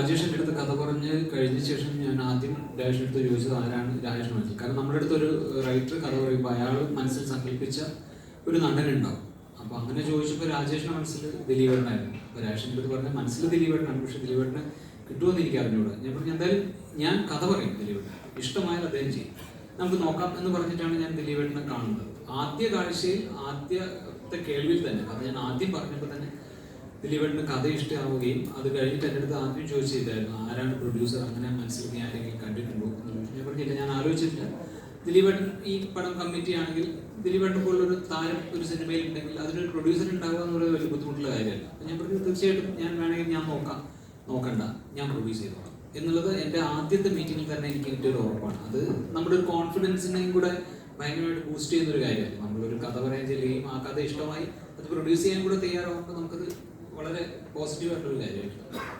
രാജേഷ് എന്റെ അടുത്ത് കഥ പറഞ്ഞ് കഴിഞ്ഞ ശേഷം ഞാൻ ആദ്യം രാജേഷിന്റെ അടുത്ത് ചോദിച്ചത് ആരാണ് രാജേഷ് മാറ്റി കാരണം നമ്മുടെ അടുത്ത് ഒരു റൈറ്റർ കഥ പറയുമ്പോൾ അയാൾ മനസ്സിൽ സങ്കല്പിച്ച ഒരു നടനുണ്ടാവും. അപ്പോൾ അങ്ങനെ ചോദിച്ചപ്പോൾ രാജേഷിന്റെ മനസ്സിൽ ദിലീപേട്ടനായിരുന്നു. അപ്പോൾ രാജേഷിന്റെ അടുത്ത് പറഞ്ഞാൽ മനസ്സിൽ ദിലീപേട്ടനാണ് പക്ഷേ ദിലീപേട്ടനെ കിട്ടുമെന്ന് എനിക്ക് അറിഞ്ഞൂടാ. ഞാൻ പറഞ്ഞു എന്തായാലും ഞാൻ കഥ പറയും ദിലീപേട്ടൻ ഇഷ്ടമായാൽ അദ്ദേഹം ചെയ്യും. നമുക്ക് നോക്കാം എന്ന് പറഞ്ഞിട്ടാണ് ഞാൻ ദിലീപേട്ടനെ കാണുന്നത്. ആദ്യ കാഴ്ചയിൽ ആദ്യത്തെ കേൾവിയിൽ തന്നെ അത് ഞാൻ ആദ്യം പറഞ്ഞപ്പോൾ തന്നെ ദിലീപേട്ടന് കഥ ഇഷ്ടമാവുകയും അത് കഴിഞ്ഞിട്ട് എന്റെ അടുത്ത് ആദ്യം ചോദിച്ചില്ലായിരുന്നു ആരാണ് പ്രൊഡ്യൂസർ അങ്ങനെ മനസ്സിലാക്കി ആരെങ്കിലും കണ്ടിട്ടുണ്ടോ? എന്ന് ചോദിച്ചു. ഞാൻ ഞാൻ ആലോചിച്ചിട്ടില്ല. ദിലീപേട്ടൻ ഈ പടം കമ്മിറ്റി ആണെങ്കിൽ ദിലീപേട്ടൻ പോലുള്ളൊരു താരം ഒരു സിനിമയിൽ ഉണ്ടെങ്കിൽ അതിനൊരു പ്രൊഡ്യൂസർ ഉണ്ടാവുക എന്ന് പറയുന്നത് വലിയ ബുദ്ധിമുട്ടുള്ള കാര്യമല്ല. ഞാൻ പറഞ്ഞു തീർച്ചയായിട്ടും ഞാൻ വേണമെങ്കിൽ ഞാൻ നോക്കാം. നോക്കണ്ട. ഞാൻ പ്രൊഡ്യൂസ് ചെയ്തോളാം. എന്നുള്ളത് എന്റെ ആദ്യത്തെ മീറ്റിംഗിൽ തന്നെ എനിക്ക് ഒരു ഉറപ്പാണ്. അത് നമ്മുടെ ഒരു കോൺഫിഡൻസിനെയും കൂടെ ഭയങ്കരമായിട്ട് ബൂസ്റ്റ് ചെയ്യുന്ന ഒരു കാര്യമാണ് നമ്മളൊരു കഥ പറയാൻ ചെല്ലുകയും ആ കഥ ഇഷ്ടമായി അത് പ്രൊഡ്യൂസ് ചെയ്യാൻ കൂടെ തയ്യാറാവുമ്പോൾ നമുക്കത് വളരെ പോസിറ്റീവ് ആയിട്ടൊരു കാര്യമായിട്ട്